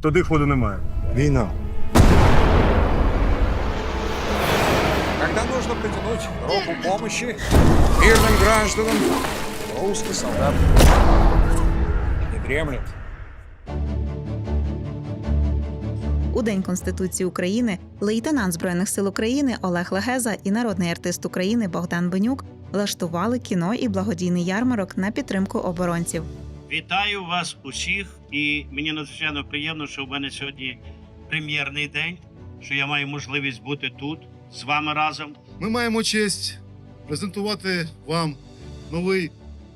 туди ходу немає. Війна. Когда нужно протянуть руку помощи мирным гражданам, русский солдат не дремлет. У День Конституції України лейтенант Збройних сил України Олег Легеза і народний артист України Богдан Бенюк влаштували кіно і благодійний ярмарок на підтримку оборонців. Вітаю вас усіх, і мені надзвичайно приємно, що в мене сьогодні прем'єрний день, що я маю можливість бути тут з вами разом. Ми маємо честь презентувати вам новий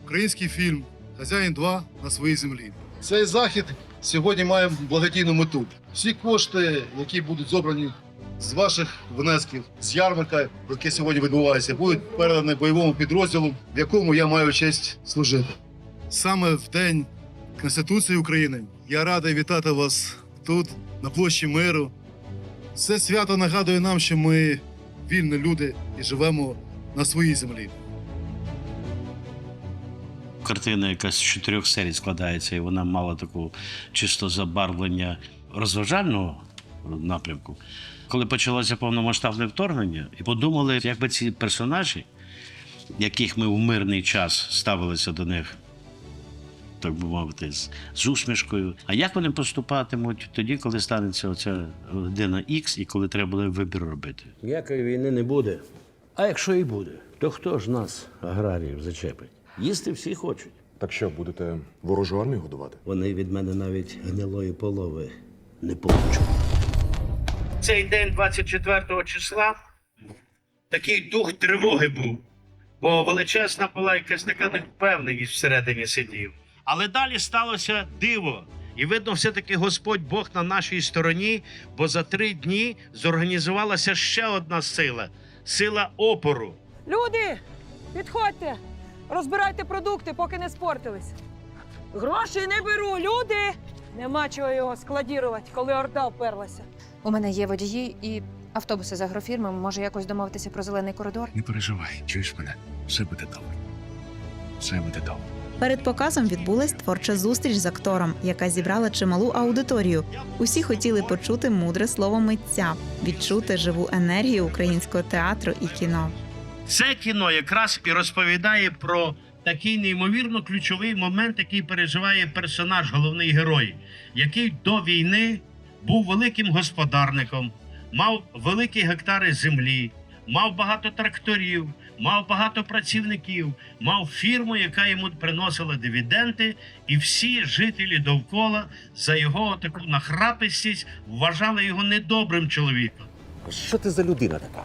український фільм Хазяїн 2 на своїй землі. Цей захід сьогодні має благодійну мету. Всі кошти, які будуть зобрані з ваших внесків, з ярмарка, яке сьогодні відбувається, будуть передані бойовому підрозділу, в якому я маю честь служити. Саме в день Конституції України я радий вітати вас тут, на площі миру. Це свято нагадує нам, що ми вільні люди і живемо на своїй землі. Картина, яка з чотирьох серій складається, і вона мала таку чисто забарвлення розважального напрямку. Коли почалося повномасштабне вторгнення, і подумали, як би ці персонажі, яких ми в мирний час ставилися до них, так би мовити, з, з усмішкою. А як вони поступатимуть тоді, коли станеться оця година Х і коли треба буде вибір робити? Ніякої війни не буде. А якщо і буде, то хто ж нас, аграріїв, зачепить? Їсти всі хочуть. Так що, будете ворожу армію годувати? Вони від мене навіть гнилої полови не получать. цей день 24 числа такий дух тривоги був, бо величезна була якась така невпевненість всередині сидів. Але далі сталося диво. І видно, все-таки Господь Бог на нашій стороні, бо за три дні зорганізувалася ще одна сила сила опору. Люди, підходьте, розбирайте продукти, поки не спортились. Гроші не беру, люди! Нема чого його складірувати, коли орда вперлася. У мене є водії і автобуси з агрофірми. Може якось домовитися про зелений коридор? Не переживай, чуєш мене? Все буде добре. Все буде добре. Перед показом відбулась творча зустріч з актором, яка зібрала чималу аудиторію. Усі хотіли почути мудре слово митця, відчути живу енергію українського театру і кіно. Це кіно якраз і розповідає про такий неймовірно ключовий момент, який переживає персонаж, головний герой, який до війни був великим господарником, мав великі гектари землі, мав багато тракторів, мав багато працівників, мав фірму, яка йому приносила дивіденди, і всі жителі довкола за його таку нахрапистість вважали його недобрим чоловіком. Що ти за людина така?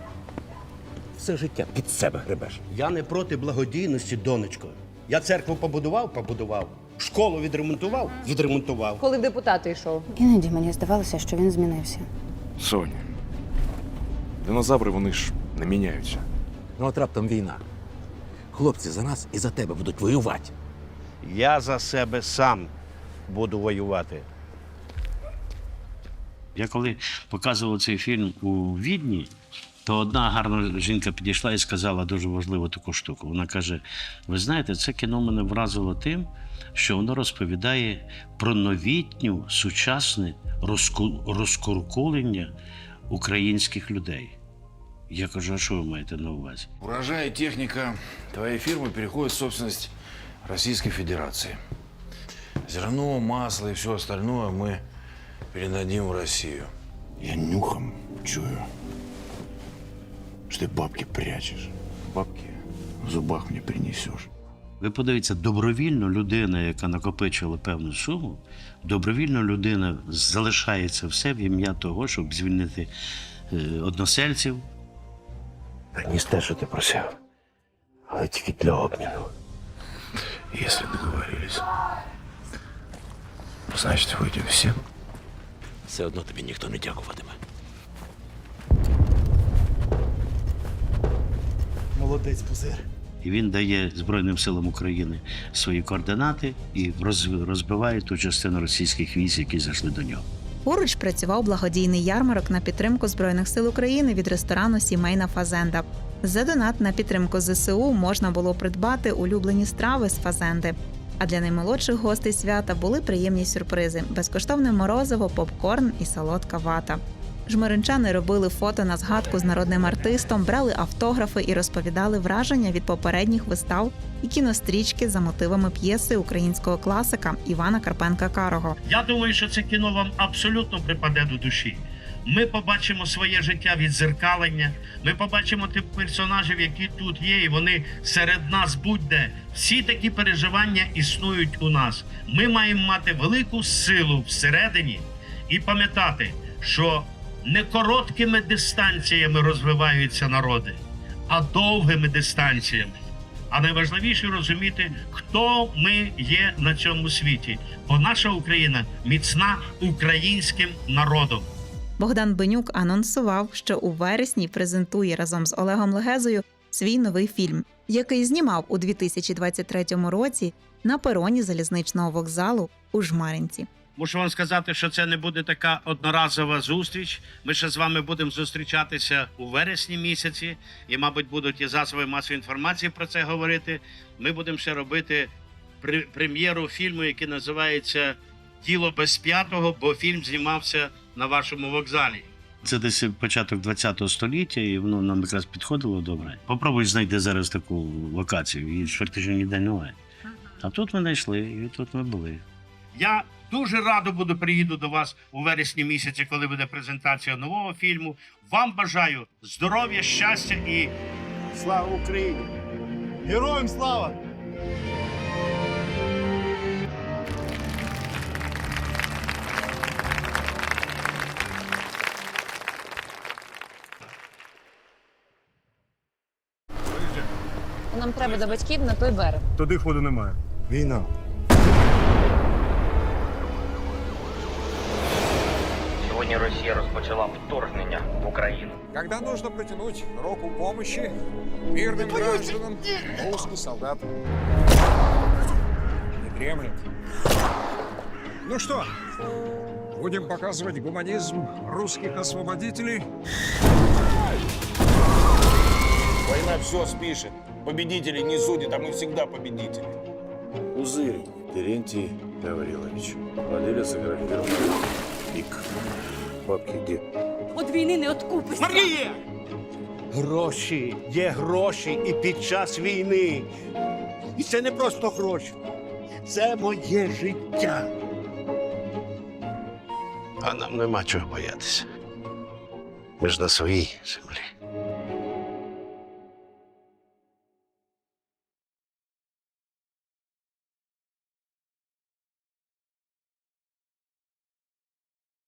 Все життя під себе гребеш. Я не проти благодійності, донечко. Я церкву побудував, побудував. Школу відремонтував, відремонтував. Коли депутати йшов. Іноді мені здавалося, що він змінився. Соня. Динозаври вони ж не міняються. Ну, от раптом війна. Хлопці за нас і за тебе будуть воювати. Я за себе сам буду воювати. Я коли показував цей фільм у Відні, то одна гарна жінка підійшла і сказала дуже важливу таку штуку. Вона каже: ви знаєте, це кіно мене вразило тим, що воно розповідає про новітню, сучасне розку... розкуркулення українських людей. Я кажу, а що ви маєте на увазі? Урожай и техника твоей фирмы переходят в собственность Российской Федерации. Зерно, масло и все остальное мы передадим в Россию. Я нюхом чую, що ти бабки прячеш. Бабки в зубах мені принесеш. Ви подивіться, добровільно людина, яка накопичила певну суму, добровільно людина залишається все в ім'я того, щоб звільнити е, односельців, Приніс те, що ти просив. Але тільки для обміну. Если договорились, значит, выйдем всем. Все одно тобі ніхто не дякуватиме. Молодець, пузир. і він дає Збройним силам України свої координати і розбиває ту частину російських військ, які зайшли до нього. Поруч працював благодійний ярмарок на підтримку Збройних сил України від ресторану Сімейна Фазенда. За донат на підтримку ЗСУ можна було придбати улюблені страви з фазенди. А для наймолодших гостей свята були приємні сюрпризи: безкоштовне морозиво, попкорн і солодка вата. Жмеринчани робили фото на згадку з народним артистом, брали автографи і розповідали враження від попередніх вистав і кінострічки за мотивами п'єси українського класика Івана Карпенка Карого. Я думаю, що це кіно вам абсолютно припаде до душі. Ми побачимо своє життя відзеркалення. Ми побачимо тих персонажів, які тут є, і вони серед нас будь-де. Всі такі переживання існують у нас. Ми маємо мати велику силу всередині і пам'ятати, що не короткими дистанціями розвиваються народи, а довгими дистанціями. А найважливіше розуміти, хто ми є на цьому світі. Бо наша Україна міцна українським народом. Богдан Бенюк анонсував, що у вересні презентує разом з Олегом Легезою свій новий фільм, який знімав у 2023 році на пероні залізничного вокзалу у Жмаринці. Мушу вам сказати, що це не буде така одноразова зустріч. Ми ще з вами будемо зустрічатися у вересні місяці, і, мабуть, будуть і засоби масової інформації про це говорити. Ми будемо ще робити прем'єру фільму, який називається Тіло без п'ятого, бо фільм знімався на вашому вокзалі. Це десь початок 20 століття, і воно нам якраз підходило добре. Попробуй знайти зараз таку локацію, її фактично ніде немає. А тут ми знайшли, і тут ми були. Я дуже радо буду приїду до вас у вересні місяці, коли буде презентація нового фільму. Вам бажаю здоров'я, щастя і Слава Україні! Героям слава! Нам треба до батьків на той берег. Туди ходу немає. Війна. Сьогодні Росія розпочала вторгнення в Україну. Когда нужно протянуть руку помощи мирным гражданам, русский солдат не дремлет. Ну что, будем показывать гуманизм русских освободителей? Война все спишет. Победителей не судит, а мы всегда победители. Пузырь Терентий Гаврилович. Владелец агрофирмы ПИК. Бабки йди. От війни не откупишся. Гроші є гроші і під час війни. І це не просто гроші. Це моє життя. А нам нема чого боятися. Ми ж на своїй землі.